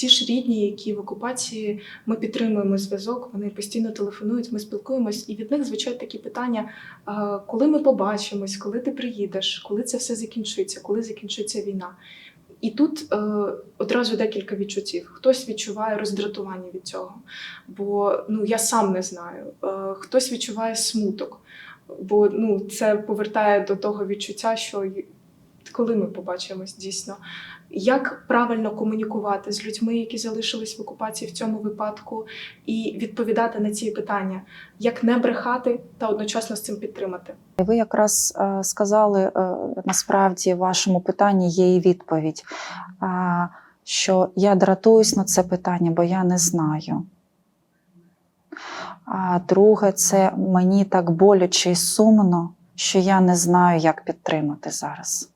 ті ж рідні, які в окупації ми підтримуємо зв'язок, вони постійно телефонують, ми спілкуємось, і від них звучать такі питання: коли ми побачимось, коли ти приїдеш, коли це все закінчиться, коли закінчиться війна. І тут е, одразу декілька відчуттів. Хтось відчуває роздратування від цього, бо ну я сам не знаю. Е, хтось відчуває смуток, бо ну це повертає до того відчуття, що коли ми побачимось дійсно. Як правильно комунікувати з людьми, які залишились в окупації в цьому випадку, і відповідати на ці питання, як не брехати та одночасно з цим підтримати? Ви якраз е, сказали, е, насправді в вашому питанні є і відповідь, що я дратуюсь на це питання, бо я не знаю. А друге, це мені так боляче і сумно, що я не знаю, як підтримати зараз.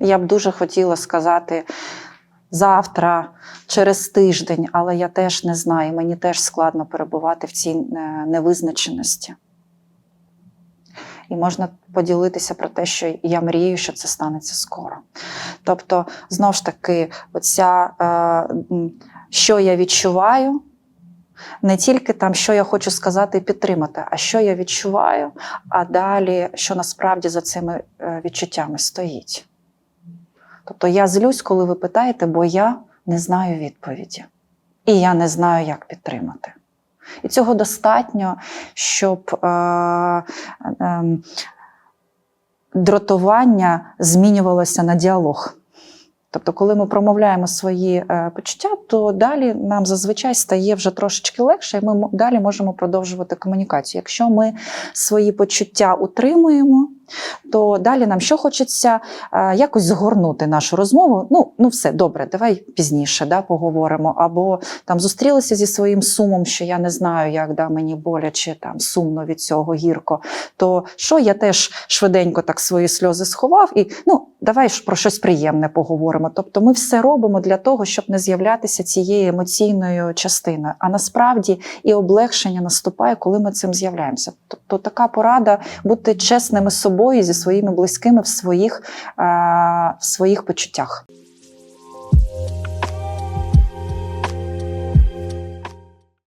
Я б дуже хотіла сказати завтра, через тиждень, але я теж не знаю, мені теж складно перебувати в цій е, невизначеності. І можна поділитися про те, що я мрію, що це станеться скоро. Тобто, знову ж таки, оця, е, що я відчуваю, не тільки там, що я хочу сказати і підтримати, а що я відчуваю, а далі, що насправді за цими е, відчуттями стоїть. Тобто я злюсь, коли ви питаєте, бо я не знаю відповіді. І я не знаю, як підтримати. І цього достатньо, щоб е, е, дратування змінювалося на діалог. Тобто, коли ми промовляємо свої е, почуття, то далі нам зазвичай стає вже трошечки легше, і ми далі можемо продовжувати комунікацію. Якщо ми свої почуття утримуємо, то далі нам що хочеться е, якось згорнути нашу розмову. Ну, ну все добре, давай пізніше да, поговоримо. Або там зустрілися зі своїм сумом, що я не знаю, як да, мені боляче, там сумно від цього гірко. То що я теж швиденько так свої сльози сховав, і ну давай ж про щось приємне поговоримо. Тобто, ми все робимо для того, щоб не з'являтися цією емоційною частиною. А насправді і облегшення наступає, коли ми цим з'являємося. Тобто, така порада бути чесними з собою зі своїми близькими в своїх, е, в своїх почуттях.